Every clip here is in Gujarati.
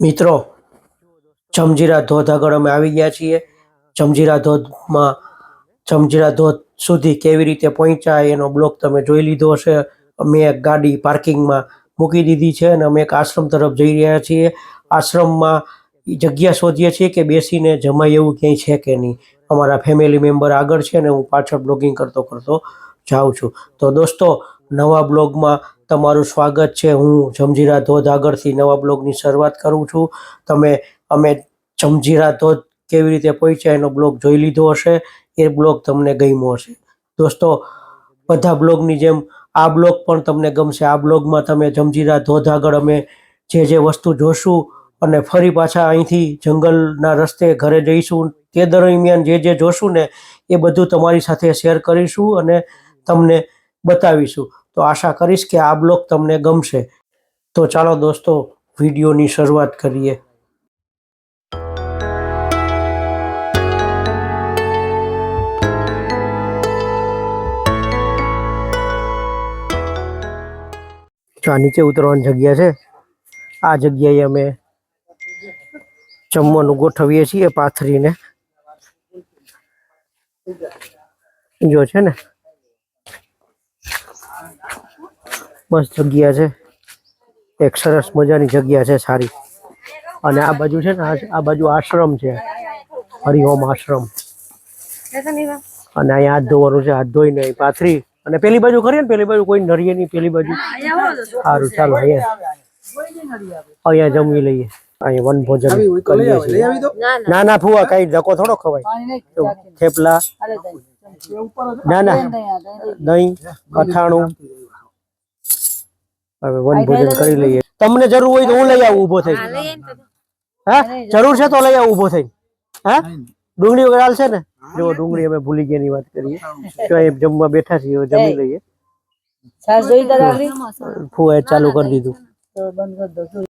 મિત્રો જમજીરા ધોધ આગળ અમે આવી ગયા છીએ. જમજીરા ધોધમાં જમજીરા ધોધ સુધી કેવી રીતે પહોંચાય એનો બ્લોક તમે જોઈ લીધો હશે. અમે એક ગાડી પાર્કિંગમાં મૂકી દીધી છે અને અમે એક આશ્રમ તરફ જઈ રહ્યા છીએ. આશ્રમમાં જગ્યા શોધીએ છીએ કે બેસીને જમાય એવું ક્યાંય છે કે નહીં. અમારા ફેમિલી મેમ્બર આગળ છે અને હું પાછળ બ્લોગિંગ કરતો કરતો જાઉં છું. તો દોસ્તો નવા બ્લોગમાં તમારું સ્વાગત છે. હું જમજીરા ધોધ આગળથી નવા બ્લોગની શરૂઆત કરું છું. તમે, અમે જમજીરા ધોધ કેવી રીતે પહોંચ્યા એનો બ્લોગ જોઈ લીધો હશે. એ બ્લોગ તમને ગમ્યો હશે. દોસ્તો, બધા બ્લોગની જેમ આ બ્લોગ પણ તમને ગમશે. આ બ્લોગમાં તમે જમજીરા ધોધ આગળ અમે જે જે વસ્તુ જોશું અને ફરી પાછા અહીંથી જંગલના રસ્તે ઘરે જઈશું. તે દરમિયાન જે જે જોશું ને એ બધું તમારી સાથે શેર કરીશું અને તમને બતાવીશું. તો આશા કરીશ કે આ બ્લોગ તમને ગમશે. તો ચાલો દોસ્તો, વિડીયોની શરૂઆત કરીએ. આ નીચે ઉતરવાની જગ્યા છે. આ જગ્યાએ અમે જમવાનું ગોઠવીએ છીએ પાથરીને. જો છે ને મસ્ત જગ્યા છે. એક સરસ મજાની જગ્યા છે સારી. અને આ બાજુ છે ને આ- બાજુ આશ્રમ છે. હરિઓમ આશ્રમ. અને અહીંયા હાથ ધોવાનું છે હાથ ધોઈને અહીં પાથરી. અને પેલી બાજુ કરીએ ને પેલી બાજુ કોઈ નરીએ નહીં પેલી બાજુ. સારું ચાલો અહીંયા. અહીંયા જમી લઈએ. અહીંયા વન ભોજન કરીએ છીએ. ના ના ફુવા કઈ ધક્કો થોડો ખવાય. થેપલા? ના ના. દહીં અથાણું. હવે વન ભોજન કરી લઈએ. તમને જરૂર હોય તો હું લઈ આવું ઊભો થઈ હા જરૂર છે તો લઈ આવું ઊભો થઈ હા? ડુંગળી વગર હાલશે ને? જો ડુંગળી અમે ભૂલી ગયા ની વાત કરીએ. તો એ જમવા બેઠા છીએ જમી લઈએ. જોઈ આગળ? ચાલુ કરી દીધું. તો બંધ કરી દો.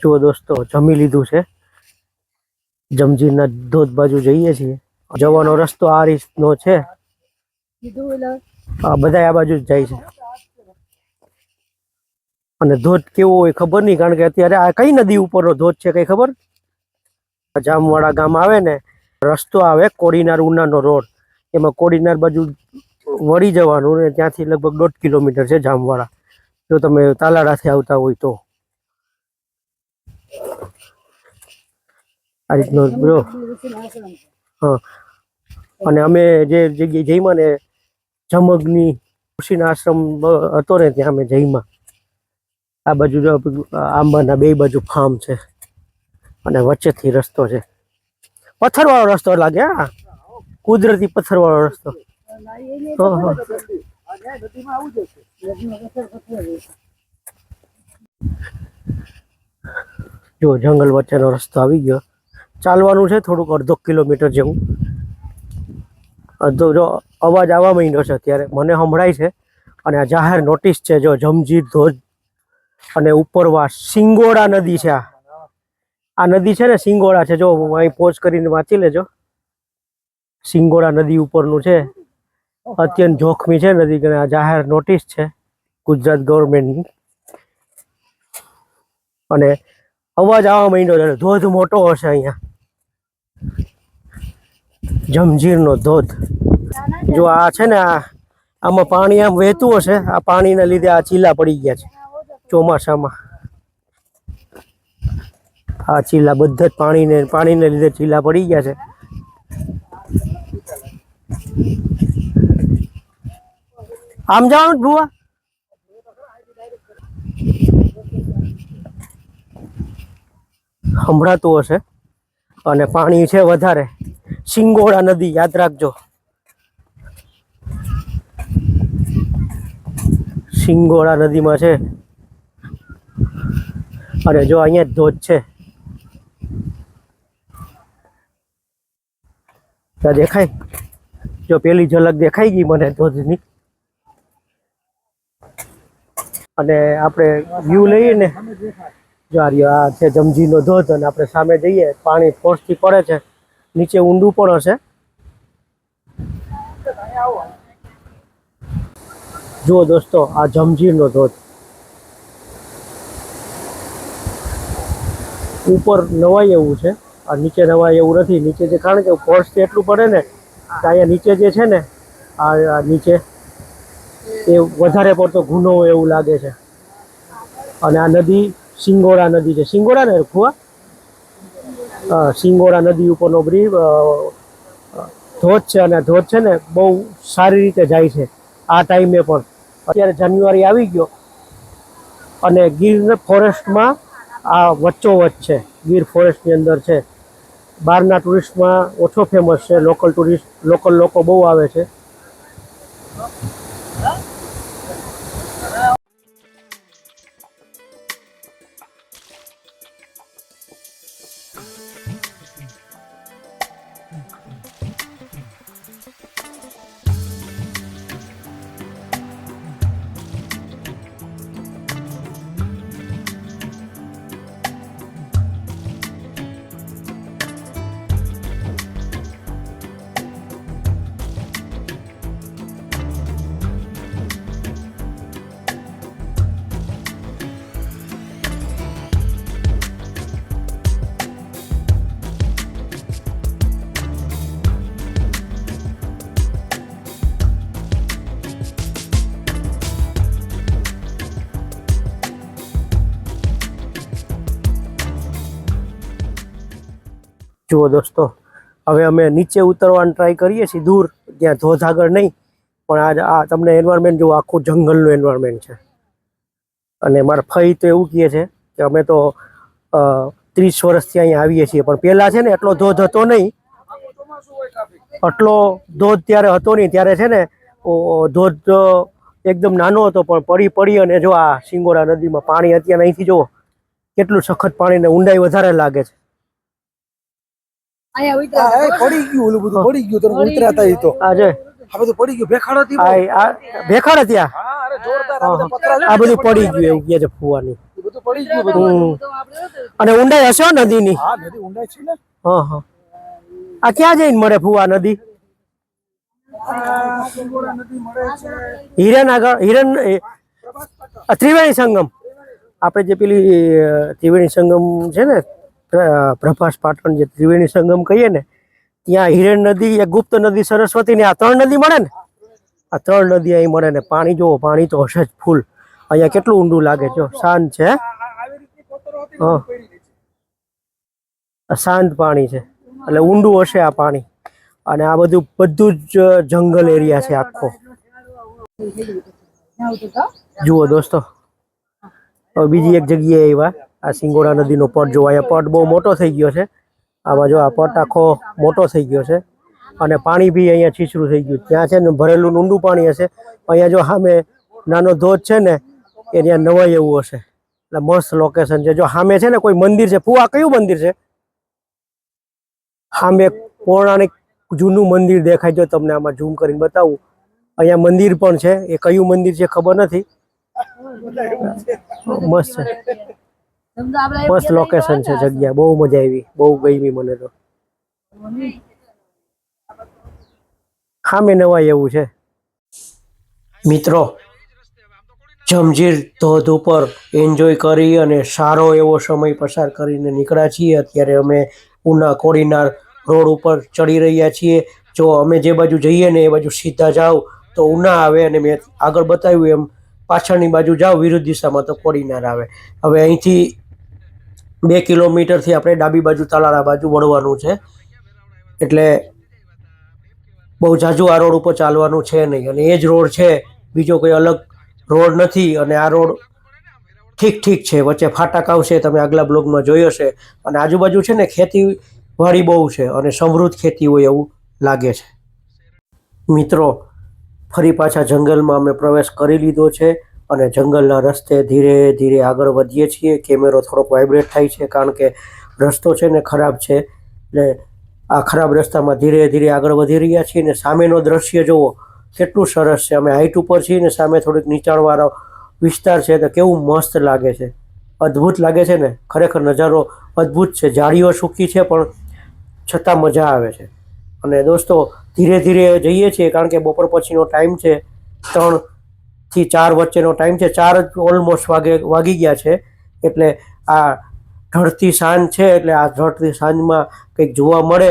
જુઓ દોસ્તો જમી લીધું છે. જમજીના ધોધ બાજુ જઈએ છીએ. જવાનો રસ્તો આ રીતનો છે. કીધું એટલે આ બધા આ બાજુ જ જાય છે. અને ધોધ કેવો હોય ખબર નહીં, કારણ કે અત્યારે આ કઈ નદી ઉપરનો ધોધ છે કઈ ખબર? જામવાડા ગામ આવે ને, રસ્તો આવે કોડીનાર ઉનાનો રોડ. એમાં કોડીનાર બાજુ વળી જવાનું ને ત્યાંથી લગભગ દોઢ કિલોમીટર છે જામવાડા. જો તમે તાલાડાથી આવતા હોય તો. આ રીતનો બ્રો હા. અને અમે જે જગ્યાએ જઈમાં ને જમગની ઋષિના આશ્રમ હતો ને ત્યાં અમે જઈમાં. આ બાજુ જો આંબાના બે બાજુ ફાર્મ છે અને વચ્ચેથી રસ્તો છે. પથ્થરવાળો રસ્તો લાગે, હા. કુદરતી પથ્થરવાળો રસ્તો. જો જંગલ વચ્ચેનો રસ્તો આવી ગયો. ચાલવાનું છે થોડુંક અડધો કિલોમીટર જેવું. અડધો જો અવાજ આવવા માંડ્યો છે અત્યારે, મને સંભળાય છે. અને આ જાહેર નોટિસ છે, જો જમજીર ધોધ અને ઉપરવા સિંગોડા નદી છે આ. આ નદી છે ને સિંગોડા છે, જો અહીં પોઝ કરીને વાંચી લેજો. સિંગોડા નદી ઉપરનું છે. અત્યંત જોખમી છે નદી કે આ જાહેર નોટિસ છે ગુજરાત ગવર્મેન્ટની અને અવાજ આવવા માંડ્યો છે ધોધ મોટો હશે અહીંયા. જમજીરનો ધોધ. જો આ છે ને આમાં પાણી આમ વહેતું હશે, આ પાણીના લીધે આ ચીલા પડી ગયા છે, ચોમાસામાં. આ ચીલા બધા જ પાણીને પાણીને લીધે ચીલા પડી ગયા છે. આમ જાઓ ભુવા. સંભળાતું હશે. અને પાણી છે વધારે. સિંગોડા નદી, યાદ રાખજો. સિંગોડા નદીમાં છે. અને જો અહીંયા ધોધ છે. ત્યાં દેખાય? જો પેલી ઝલક દેખાઈ ગઈ મને ધોધની. અને આપણે વ્યૂ લઈએ ને. જો આ છે જમજીનો ધોધ અને આપણે સામે જઈએ, પાણી ફોર્સથી પડે છે. નીચે ઊંડું પણ હશે. જુઓ દોસ્તો, આ જમજીરનો ધોધ. ઉપર નવાય એવું છે. આ નીચે નવાય એવું નથી. નીચે જે કારણ કે ફર્સ્ટ એટલું પડે ને, કે અહીંયા નીચે જે છે ને, આ નીચે એ વધારે પડતો ગુનો એવું લાગે છે. અને આ નદી સિંગોડા નદી છે. સિંગોડા ને ખુવા સિંગોડા નદી ઉપરનો બ્રિજ ધોધ છે અને ધોધ છે ને બહુ સારી રીતે જાય છે. આ ટાઈમે પણ. અત્યારે જાન્યુઆરી આવી ગયો અને ગીર ફોરેસ્ટમાં આ વચ્ચોવચ્ચ છે. ગીર ફોરેસ્ટની અંદર છે. બહારના ટુરિસ્ટમાં ઓછો ફેમસ છે. લોકલ ટુરિસ્ટ લોકલ લોકો બહુ આવે છે. જુઓ દોસ્તો, હવે અમે નીચે ઉતરવાનું ટ્રાય કરીએ છીએ, દૂર, ત્યાં ધોધ આગળ નહીં, પણ આજ આ તમને એન્વાયરમેન્ટ જુઓ, આખું જંગલનું એન્વાયરમેન્ટ છે. અને મારા ફઈ તો એવું કહે છે કે અમે તો ત્રીસ વર્ષથી અહીંયા આવીએ છીએ, પણ પહેલાં છે ને એટલો ધોધ હતો નહીં. આટલો ધોધ ત્યારે હતો નહીં, ત્યારે છે ને ધોધ એકદમ નાનો હતો, પણ પડી પડી અને જો આ સિંગોરા નદીમાં પાણી અત્યારે અહીંથી જુઓ, કેટલું સખત પાણીને ઊંડાઈ વધારે લાગે છે. પડી ગયું ઓલું બધું પડી ગયું તને ઉતર્યા હતા એ તો. આજે આ બધું પડી ગયું ભેખાડો થી આ ભેખાડો ત્યાં હા અરે જોરદાર આ બધા પતરા છે આ બધું પડી ગયું એવું કે છે ફુવાની. બધું પડી ગયું બધું. અને ઊંડાઈ હશે નદીની? હા નદી ઊંડાઈ છે ને. હા હા. આ ક્યાં જઈને મળે ફુવા નદી? હિરણ સિંગોડા નદી મળે છે. હિરન આગળ હિરણ ત્રિવેણી સંગમ. આપણે જે પેલી ત્રિવેણી સંગમ છે ને પ્રભાસ પાટણ જે ત્રિવેણી સંગમ કહીએ ને, ત્યાં હિરણ નદી એ ગુપ્ત નદી સરસ્વતી ને આ ત્રણ નદી મળે ને? આ ત્રણ નદી અહીં મળે ને. પાણી જોવો પાણી તો હશે જ ફૂલ. અહીંયા કેટલું ઊંડું લાગે જો શાંત છે શાંત પાણી છે. એટલે ઊંડું હશે આ પાણી. અને આ બધું બધું જ જંગલ એરિયા છે આખો. જુઓ દોસ્તો. બીજી એક જગ્યાએ આવ્યા. આ સિંગોડા નદીનો પટ જોવા આ પટ બહુ મોટો થઈ ગયો છે. આમાં જો આ પટ આખો મોટો થઈ ગયો છે. અને પાણી બી અહીંયા છીછરું થઈ ગયું. ત્યાં છે ને ભરેલું ઊંડું પાણી હશે. અહીંયા જો સામે નાનો ધોધ છે ને, એ ત્યાં નવાઈ એવું હશે. એટલે મસ્ત લોકેશન છે. જો સામે છે ને કોઈ મંદિર છે, ફુવા કયું મંદિર છે? સામે પૌરાણિક જૂનું મંદિર દેખાય. જો તમને આમાં ઝૂમ કરીને બતાવું. અહીંયા મંદિર પણ છે. એ કયું મંદિર છે ખબર નથી. મસ્ત છે. મસ્ત લોકેશન છે જગ્યા બહુ મજા આવી બહુ ગમી મને તો. ખામે નવાય એવું છે. મિત્રો જમજીર ધોધ ઉપર એન્જોય કરી અને સારો એવો સમય પસાર કરીને નીકળ્યા છીએ. અત્યારે અમે ઉના કોડીનાર રોડ ઉપર ચડી રહ્યા છીએ. જો અમે જે બાજુ જઈએ ને એ બાજુ સીધા જાઓ તો ઉના આવે અને મેં આગળ બતાવ્યું એમ પાછળની બાજુ જાઓ વિરુદ્ધ દિશામાં તો કોડીનાર આવે. હવે અહીંથી બે કિલોમીટરથી આપણે ડાબી બાજુ તાલાળા બાજુ વળવાનું છે. એટલે બહુ જાજુ આ રોડ ઉપર ચાલવાનું છે નહીં. અને એ જ રોડ છે, બીજો કોઈ અલગ રોડ નથી અને આ રોડ ઠીક ઠીક છે. વચ્ચે ફાટક આવશે, તમે આગલા બ્લોગમાં જોઈ હશે. અને આજુબાજુ છે ને ખેતીવાડી બહુ છે અને સમૃદ્ધ ખેતી હોય એવું લાગે છે. મિત્રો, ફરી પાછા જંગલમાં અમે પ્રવેશ કરી લીધો છે. અને જંગલના રસ્તે ધીરે ધીરે આગળ વધીએ છીએ. કેમેરો થોડોક વાઇબ્રેટ થાય છે કારણ કે રસ્તો છે ને ખરાબ છે. એટલે આ ખરાબ રસ્તામાં ધીરે ધીરે આગળ વધી રહ્યા છીએ ને સામેનો દ્રશ્ય જુઓ, કેટલું સરસ છે. અમે હાઈટ ઉપર છીએ ને સામે થોડીક નીચાણવાળો વિસ્તાર છે તો કેવું મસ્ત લાગે છે. અદ્ભુત લાગે છે ને? ખરેખર નજારો અદ્ભુત છે. ઝાડીઓ સૂકી છે પણ છતાં મજા આવે છે. અને દોસ્તો, ધીરે ધીરે જઈએ છીએ કારણ કે બપોર પછીનો ટાઈમ છે ત્રણ થી ચાર વચ્ચેનો ટાઈમ છે. ચાર જ ઓલમોસ્ટ વાગે, વાગી ગયા છે. એટલે આ ઢળતી સાંજ છે, એટલે આ ઢળતી સાંજમાં કંઈક જોવા મળે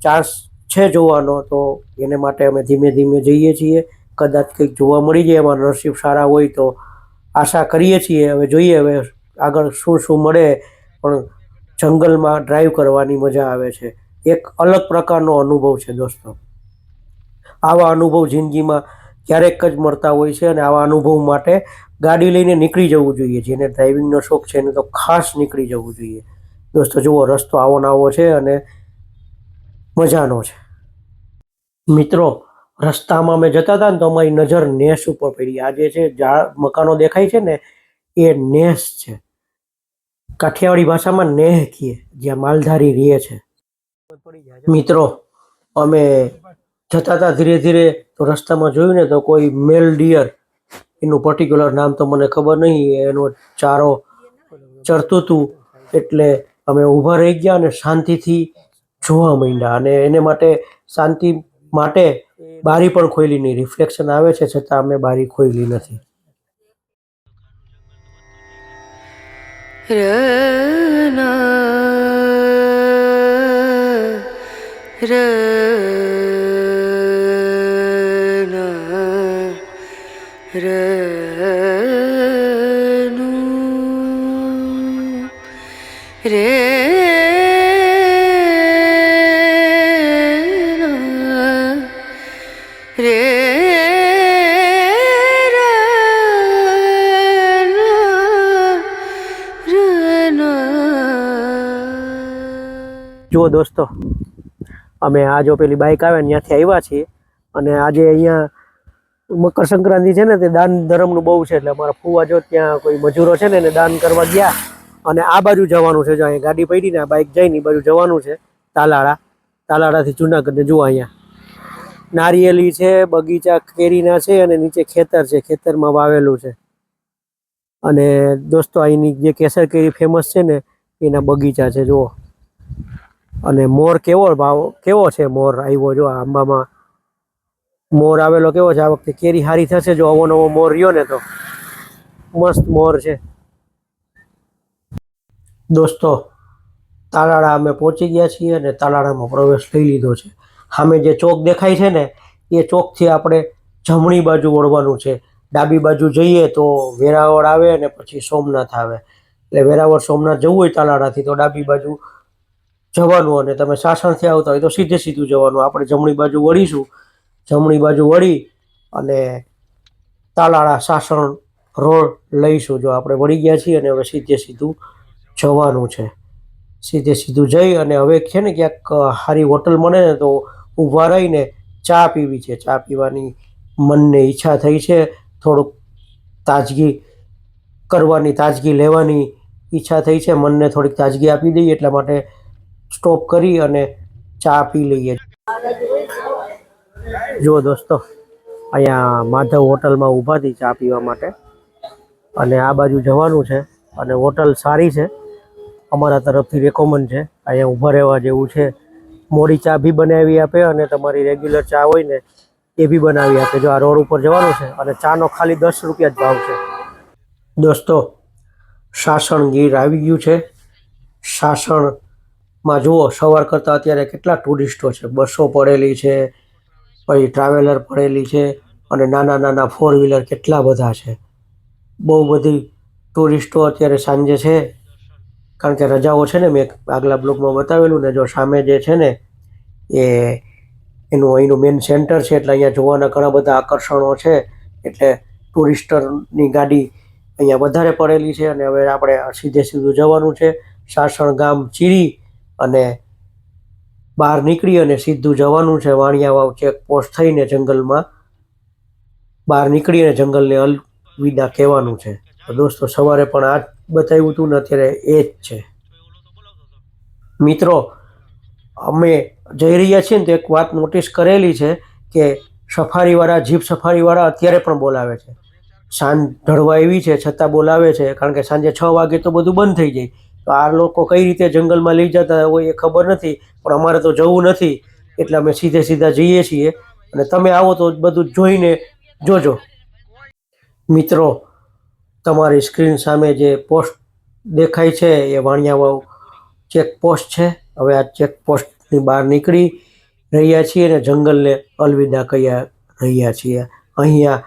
ચાન્સ છે જોવાનો, તો એને માટે અમે ધીમે ધીમે જઈએ છીએ. કદાચ કંઈક જોવા મળી જાય એમાં નસીબ સારા હોય તો આશા કરીએ છીએ. હવે જોઈએ હવે આગળ શું શું મળે, પણ જંગલમાં ડ્રાઈવ કરવાની મજા આવે છે. એક અલગ પ્રકારનો અનુભવ છે દોસ્તો. આવા અનુભવ જિંદગીમાં ક્યારેક જ મળતા હોય છે અને આવા અનુભવ માટે ગાડી લઈને નીકળી જવું જોઈએ. જેને ડ્રાઇવિંગનો શોખ છે એને તો ખાસ નીકળી જવું જોઈએ. દોસ્તો જુઓ રસ્તો આવો ને આવો છે અને મજાનો છે. મિત્રો રસ્તામાં અમે જતા હતા ને તો અમારી નજર નેસ ઉપર પડી. આ જે છે ઝાડ મકાનો દેખાય છે ને એ નેસ છે. કાઠિયાવાડી ભાષામાં નેહ કીએ જ્યાં માલધારી રહે છે. મિત્રો અમે જતા હતા ધીરે ધીરે તો રસ્તામાં જોયું ને તો કોઈ મેલ ડિયર એનું પર્ટિક્યુલર નામ તો મને ખબર નહીં, એનો ચારો ચરતું હતું. એટલે અમે ઊભા રહી ગયા અને શાંતિથી જોવા માંડ્યા. અને એને માટે શાંતિ માટે બારી પણ ખોલી નહીં. રિફ્લેક્શન આવે છે છતાં અમે બારી ખોલી નથી. જુઓ દોસ્તો, અમે આ જો પેલી બાઇક આવે ને ત્યાંથી આવ્યા છીએ અને આજે અહીંયા મકર સંક્રાંતિ છે ને, તે દાન ધર્મનું બહુ છે એટલે અમારા ફુવા જો ત્યાં કોઈ મજૂરો છે ને, એને દાન કરવા ગયા અને આ બાજુ જવાનું છે જો અહીંયા ગાડી પડી ને, આ બાઇક જઈને એ બાજુ જવાનું છે, તાલાળા. તાલાળાથી જુનાગઢને જુઓ અહીંયા. નારિયેલી છે, બગીચા કેરીના છે અને નીચે ખેતર છે, ખેતરમાં વાવેલું છે. અને દોસ્તો અહીંની જે કેસર કેરી ફેમસ છે ને, એના બગીચા છે, જુઓ. અને મોર કેવો ભાવ, કેવો છે મોર આવ્યો જો આંબામાં? મોર આવેલો કેવો છે? આ વખતે કેરી હારી થશે જો અવો નવો મોર રહ્યો ને તો. મસ્ત મોર છે. દોસ્તો, તાલાળા અમે પહોંચી ગયા છીએ અને તાલાળામાં પ્રવેશ લઈ લીધો છે. સામે જે ચોક દેખાય છે ને, એ ચોકથી આપણે જમણી બાજુ વળવાનું છે. ડાબી બાજુ જઈએ તો વેરાવળ આવે અને પછી સોમનાથ આવે. એટલે વેરાવળ, સોમનાથ જવું હોય તાલાળાથી તો ડાબી બાજુ જવાનું અને તમે સાસણથી આવતા હોય તો સીધે સીધું જવાનું. આપણે જમણી બાજુ વળીશું જમણી બાજુ વળી અને તાલાળા સાસણ રોડ લઈશું. જો આપણે વળી ગયા છીએ અને હવે સીધે સીધું જવાનું છે. સીધે સીધું જઈ અને હવે છે ને ક્યાંક સારી હોટલ મળે ને તો ઊભા રહીને ચા પીવી છે. ચા પીવાની મનને ઈચ્છા થઈ છે. થોડુંક તાજગી કરવાની, તાજગી લેવાની ઈચ્છા થઈ છે. મનને થોડીક તાજગી આપી દઈએ એટલા માટે સ્ટોપ કરી અને ચા પી લઈએ. જુઓ દોસ્તો, અહીંયા માધવ હોટલમાં ઊભા હતી ચા પીવા માટે. અને આ બાજુ જવાનું છે અને હોટલ સારી છે. અમારા તરફથી રેકોમેન્ડ છે. અહીંયા ઊભા રહેવા જેવું છે. મોડી ચા બી બનાવી આપે અને તમારી રેગ્યુલર ચા હોય ને એ બી બનાવી આપે. જો આ રોડ ઉપર જવાનું છે અને ચાનો ખાલી દસ રૂપિયા જ ભાવ છે. દોસ્તો, સાસણ ગીર આવી ગયું છે. સાસણમાં જુઓ, સવાર કરતાં અત્યારે કેટલા ટુરિસ્ટો છે. બસો પડેલી છે. પછી ટ્રાવેલર પડેલી છે અને નાના નાના ફોર વ્હીલર કેટલા બધા છે. બહુ બધી ટુરિસ્ટો અત્યારે સાંજે છે. કારણ કે રજાઓ છે ને મેં આગલા બ્લોકમાં બતાવેલું ને જો સામે જે છે ને એ એનું અહીંનું મેઇન સેન્ટર છે એટલે અહીંયા જોવાના ઘણા બધા આકર્ષણો છે. એટલે ટુરિસ્ટરની ગાડી અહીંયા વધારે પડેલી છે અને હવે આપણે સીધે સીધું જવાનું છે. સાસણ ગામ ચીરી અને બહાર નીકળી અને સીધું જવાનું છે વાણિયા વાવ ચેકપોસ્ટ થઈને જંગલમાં. બહાર નીકળીને જંગલને અલવિદા કહેવાનું છે. તો દોસ્તો, સવારે પણ આ બતાવ્યું હતું ને અત્યારે એ જ છે. મિત્રો, અમે જઈ રહ્યા છીએ ને તો એક વાત નોટિસ કરેલી છે કે સફારીવાળા, જીપ સફારીવાળા અત્યારે પણ બોલાવે છે. સાંજ ઢળવા એવી છે, છતાં બોલાવે છે, કારણ કે સાંજે છ વાગે તો બધું બંધ થઈ જાય. તો આ લોકો કઈ રીતે જંગલમાં લઈ જતા હોય એ ખબર નથી, પણ અમારે તો જવું નથી. એટલે અમે સીધે સીધા જઈએ છીએ. અને તમે આવો તો બધું જોઈને જોજો. મિત્રો, તમારી સ્ક્રીન સામે જે પોસ્ટ દેખાય છે એ વાણિયાવાવ ચેકપોસ્ટ છે. હવે આ ચેકપોસ્ટની બહાર નીકળી રહ્યા છીએ અને જંગલને અલવિદા કહ્યા રહ્યા છીએ. અહીંયા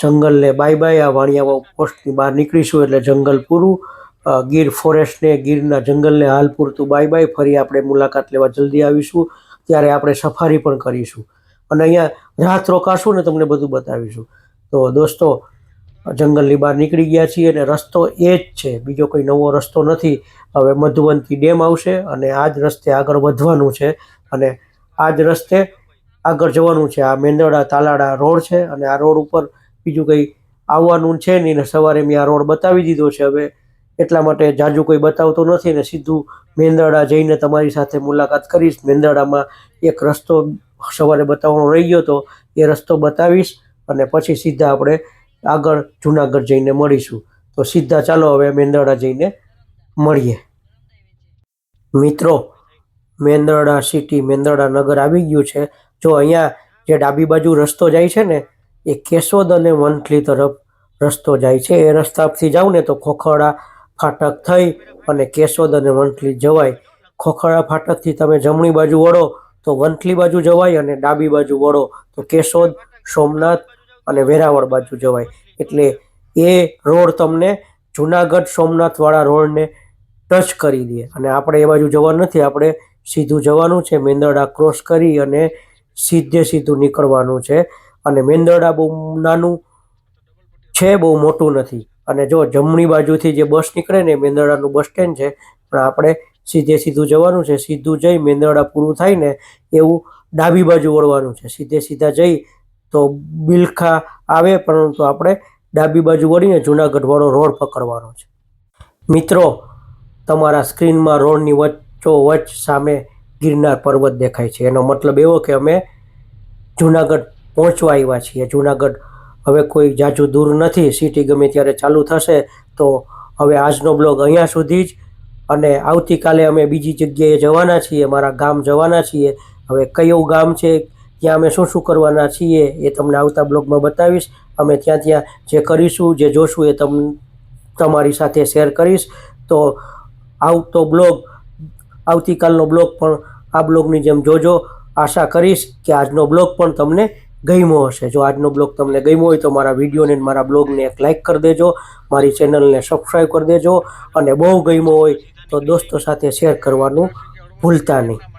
જંગલને બાય બાય આ વાણિયાવાવ પોસ્ટની બહાર નીકળીશું એટલે જંગલ પૂરું ગીર ફોરેસ્ટને ગીરના જંગલને હાલ પૂરતું બાય બાય ફરી આપણે મુલાકાત લેવા જલ્દી આવીશું. ત્યારે આપણે સફારી પણ કરીશું. અને અહીંયા રાત રોકાશું ને તમને બધું બતાવીશું. તો દોસ્તો, જંગલની બહાર નીકળી ગયા છીએ અને રસ્તો એ જ છે. બીજો કોઈ નવો રસ્તો નથી. હવે મધુવંતી ડેમ આવશે અને આ જ રસ્તે આગળ વધવાનું છે. અને આ જ રસ્તે આગળ જવાનું છે. આ મેંદરડા તાલાડા રોડ છે અને આ રોડ ઉપર બીજું કંઈ આવવાનું છે નહીં ને સવારે મેં આ રોડ બતાવી દીધો છે. હવે એટલા માટે જાજુ કોઈ બતાવતો નથી ને સીધું મેંદરડા જઈને તમારી સાથે મુલાકાત કરીશ. મેંદરડામાં એક રસ્તો સવારે બતાવવાનો રહી ગયો તો એ રસ્તો બતાવીશ અને પછી સીધા આપણે આગળ જુનાગઢ જઈને મળીશું. તો સીધા ચાલો હવે મેંદરડા જઈને મળીએ. મિત્રો, મેંદરડા સિટી મેંદરડા નગર આવી ગયું છે. જો અહીંયા જે ડાબી બાજુ રસ્તો જાય છે ને, એ કેશોદ અને વંથલી તરફ રસ્તો જાય છે. એ રસ્તા પરથી જાઉં ને તો ખોખરડા ફાટક થઈ અને કેશોદ અને વંથલી જવાય. ખોખરા ફાટકથી તમે જમણી બાજુ વળો તો વંથલી બાજુ જવાય અને ડાબી બાજુ વળો તો કેશોદ, સોમનાથ અને વેરાવળ બાજુ જવાય. એટલે એ રોડ તમને જુનાગઢ સોમનાથવાળા રોડને ટચ કરી દે. અને આપણે એ બાજુ જવાનું નથી, આપણે સીધું જવાનું છે, મેંદરડા ક્રોસ કરી અને સીધે સીધું નીકળવાનું છે. અને મેંદરડા બહુ નાનું છે, બહુ મોટું નથી. અને જો જમણી બાજુથી જે બસ નીકળે ને મેંદરડાનું બસ સ્ટેન્ડ છે, પણ આપણે સીધે સીધું જવાનું છે, સીધું જઈ મેંદરડા પૂરું થાય ને એવું ડાબી બાજુ વળવાનું છે. સીધે સીધા જઈ તો બિલખા આવે, પરંતુ આપણે ડાબી બાજુ વળીને જુનાગઢવાળો રોડ પકડવાનો છે. મિત્રો, તમારા સ્ક્રીનમાં રોડની વચ્ચો વચ્ચ સામે ગિરનાર પર્વત દેખાય છે. એનો મતલબ એવો કે અમે જુનાગઢ પહોંચવા આવ્યા છીએ. જુનાગઢ હવે કોઈ જાજુ દૂર નથી સિટી ગમે ત્યારે ચાલુ થશે, તો હવે આજનો બ્લોગ અહીંયા સુધી જ. અને આવતીકાલે અમે બીજી જગ્યાએ જવાના છીએ, મારા ગામ જવાના છીએ. હવે કયું ગામ છે, ત્યાં અમે શું શું કરવાના છીએ, એ તમને આવતા બ્લોગમાં બતાવીશ. અમે ત્યાં ત્યાં જે કરીશું, જે જોશું, એ તમ, તમારી સાથે શેર કરીશ. તો આવતો બ્લોગ, આવતીકાલનો બ્લોગ પણ આ બ્લોગની જેમ જોજો. આશા કરીશ કે આજનો બ્લોગ પણ તમને ગમ્યો હશે. જો આજનો બ્લોગ તમને ગમ્યો હોય તો મારા વિડીયોને મારા બ્લોગને એક લાઇક કરી દેજો, મારી ચેનલને સબસ્ક્રાઈબ કરી દેજો અને બહુ ગમ્યો હોય તો દોસ્તો સાથે શેર કરવાનું ભૂલતા નહીં.